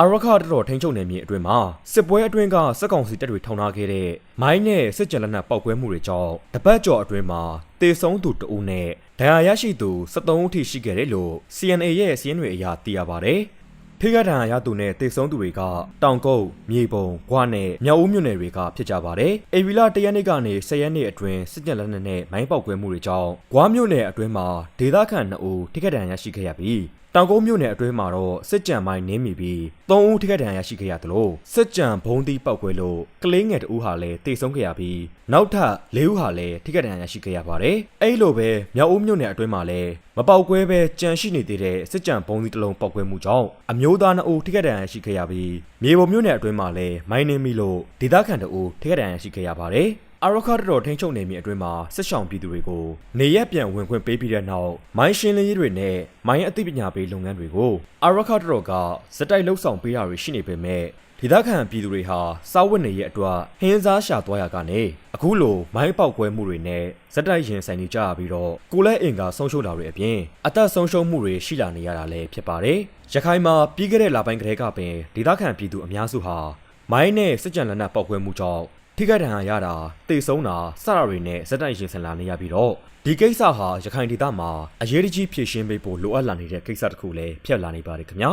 အာရခတတော်ထိန်းချုပ်နယ်မြေအတွင်းမှာစစ်ပွဲအတွင်းကစက်ကောင်စီတပ်တွေထောင်ထားခဲ့တဲ့မိုင်းနဲ့စစ်ကြံလက်နက်ပောက်ကွဲမှုတွေကြောင့်တပတ်ကျော်အတွင်းမှာတေဆုံးသူတအုပ်နဲ့ဒဏ်ရာရရှိသူ73ဦးထိရှိခဲ့တယ်လို့ CNA ရဲ့စီးရင်တွေအရသိရပါတယ်။ထိခိုက်ဒဏ်ရာရသူနဲ့တေဆုံးသူတွေကတောင်ကုတ်၊မြေပုံ၊ဂွနဲ့မြောက်ဦးမြို့နယ်တွေကဖြစ်ကြပါတယ်။အေဗီလာတရက်နေ့ကနေ10ရက်နေ့အတွင်းစစ်ကြံလက်နက်နဲ့မိုင်းပောက်ကွဲမှုတွေကြောင့်ဂွမြို့နယ်အတွင်းမှာဒေသခံ2ဦးထိခိုက်ဒဏ်ရာရရှိခဲ့ရပြီး တောင်ကုန်းမြို့နယ်အတွင်းမှာတော့စစ်ကြံမိုင်းနင်းမိပြီး3ဦးထိခိုက်ဒဏ်ရာရရှိခဲ့ရသလိုစစ်ကြံဘုံသီးပောက်ကွဲလို့ကလေးငယ်တဦးဟာလည်းတေဆုံးခဲ့ရပြီးနောက်ထပ်၄ဦးဟာလည်းထိခိုက်ဒဏ်ရာရရှိခဲ့ရပါတယ်။အဲ့လိုပဲမြောက်ဦးမြို့နယ်အတွင်းမှာလည်းမပောက်ကွဲပဲကြံရှိနေသေးတဲ့စစ်ကြံဘုံသီးတစ်လုံးပောက်ကွဲမှုကြောင့်အမျိုးသား2ဦးထိခိုက်ဒဏ်ရာရရှိခဲ့ရပြီးမြေပုံမြို့နယ်အတွင်းမှာလည်းမိုင်းနင်းမိလို့ဒေသခံ2ဦးထိခိုက်ဒဏ်ရာရရှိခဲ့ရပါတယ်။ အာရခတ်တော်ထိန်းချုပ်နေမြေအတွင်းမှာစစ်ဆောင်ပြည်သူတွေကိုနေရက်ပြန်ဝင်ခွင့်ပေးပြီးတဲ့နောက်မိုင်းရှင်းလင်းရေးတွေနဲ့မိုင်းအသိပညာပေးလုပ်ငန်းတွေကိုအာရခတ်တော်ကစက်တိုက်လှုပ်ဆောင်ပေးတာတွေရှိနေပေမဲ့ဒေသခံပြည်သူတွေဟာစားဝတ်နေရဲ့အတွက်ဟင်းစားရှာသွားရကနေအခုလိုမိုင်းပေါက်ကွဲမှုတွေနဲ့စက်တိုက်ရင်ဆိုင်နေကြရပြီးတော့ကိုလက်အင်ကဆုံးရှုံးတာတွေအပြင်အသက်ဆုံးရှုံးမှုတွေရှိလာနေရတာလည်းဖြစ်ပါတယ်ရခိုင်မှာပြီးခဲ့တဲ့လပိုင်းကတည်းကပင်ဒေသခံပြည်သူအများစုဟာမိုင်းနဲ့စစ်ကြံလက်နက်ပေါက်ကွဲမှုကြောင့် ထိခိုက်ဒဏ်ရာရတာတေဆုံးတာစတာတွေနဲ့ဇက်တိုက်ရင်ဆင်လာနေရပြီးတော့ဒီကိစ္စဟာရခိုင်ဒေသမှာအရေးတကြီးဖြည့်ရှင်းပေးဖို့လိုအပ်လာနေတဲ့ကိစ္စတစ်ခုလည်းဖြစ်လာနေပါတယ်ခင်ဗျာ